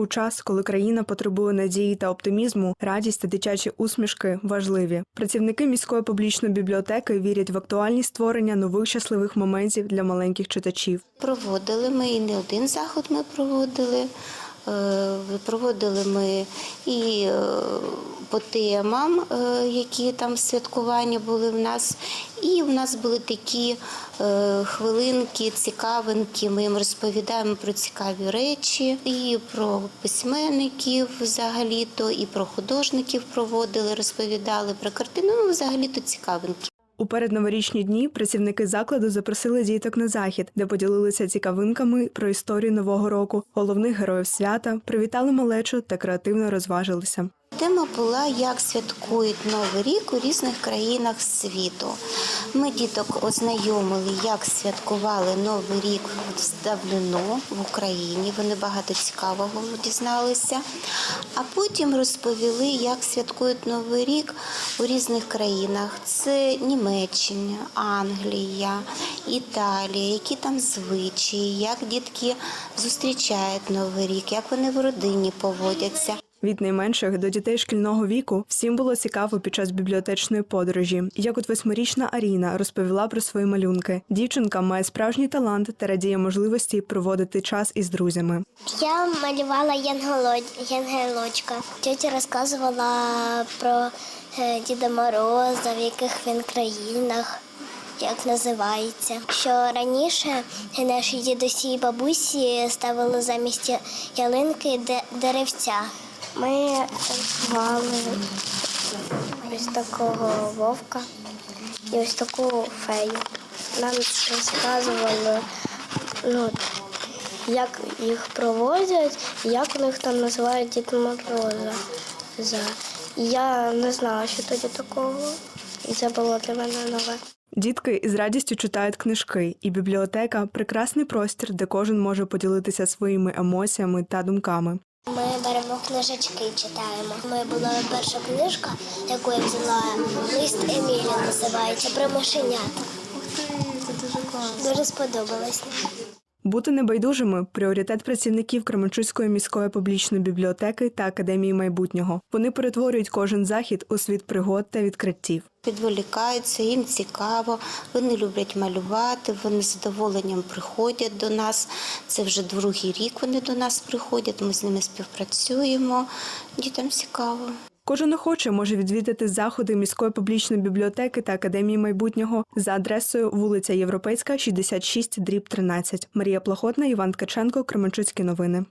У час, коли країна потребує надії та оптимізму, радість та дитячі усмішки важливі. Працівники міської публічної бібліотеки вірять в актуальність створення нових щасливих моментів для маленьких читачів. Проводили ми і не один заход ми проводили. Е, Проводили ми і е, по темам, е, які там святкування були в нас. І в нас були такі хвилинки, цікавинки. Ми їм розповідаємо про цікаві речі, і про письменників взагалі-то, і про художників проводили, розповідали про картини. Ну, взагалі-то цікавинки. У передноворічні дні працівники закладу запросили діток на захід, де поділилися цікавинками про історію нового року, головних героїв свята, привітали малечу та креативно розважилися. Тема була, як святкують Новий рік у різних країнах світу. Ми діток ознайомили, як святкували Новий рік давно в Україні. Вони багато цікавого дізналися. А потім розповіли, як святкують Новий рік у різних країнах. Це Німеччина, Англія, Італія, які там звичаї, як дітки зустрічають Новий рік, як вони в родині поводяться. Від найменших до дітей шкільного віку всім було цікаво під час бібліотечної подорожі. Як от восьмирічна Аріна розповіла про свої малюнки. Дівчинка має справжній талант та радіє можливості проводити час із друзями. Я малювала янгело- янгелочка. Тетя розказувала про е, Діда Мороза, в яких він країнах, як називається. Що раніше наші дідусі і бабусі ставили замість ялинки де- деревця. Ми рисували ось такого вовка і ось таку фею. Нам розказували, ну, як їх проводять, як у них там називають Дід Мороза. Я не знала, що тоді такого, і це було для мене нове. Дітки із радістю читають книжки, і бібліотека прекрасний простір, де кожен може поділитися своїми емоціями та думками. Ми беремо книжечки і читаємо. Моя була перша книжка, яку я взяла лист Емілі називається про мишенят. Дуже сподобалось. Бути небайдужими пріоритет працівників Кременчуцької міської публічної бібліотеки та академії майбутнього. Вони перетворюють кожен захід у світ пригод та відкриттів. Відволікаються, їм цікаво, вони люблять малювати, вони з задоволенням приходять до нас. Це вже другий рік вони до нас приходять, ми з ними співпрацюємо. Дітям цікаво. Кожен охоче може відвідати заходи міської публічної бібліотеки та академії майбутнього за адресою вулиця Європейська, 66, дріб 13. Марія Плохотна, Іван Ткаченко, Кременчуцькі новини.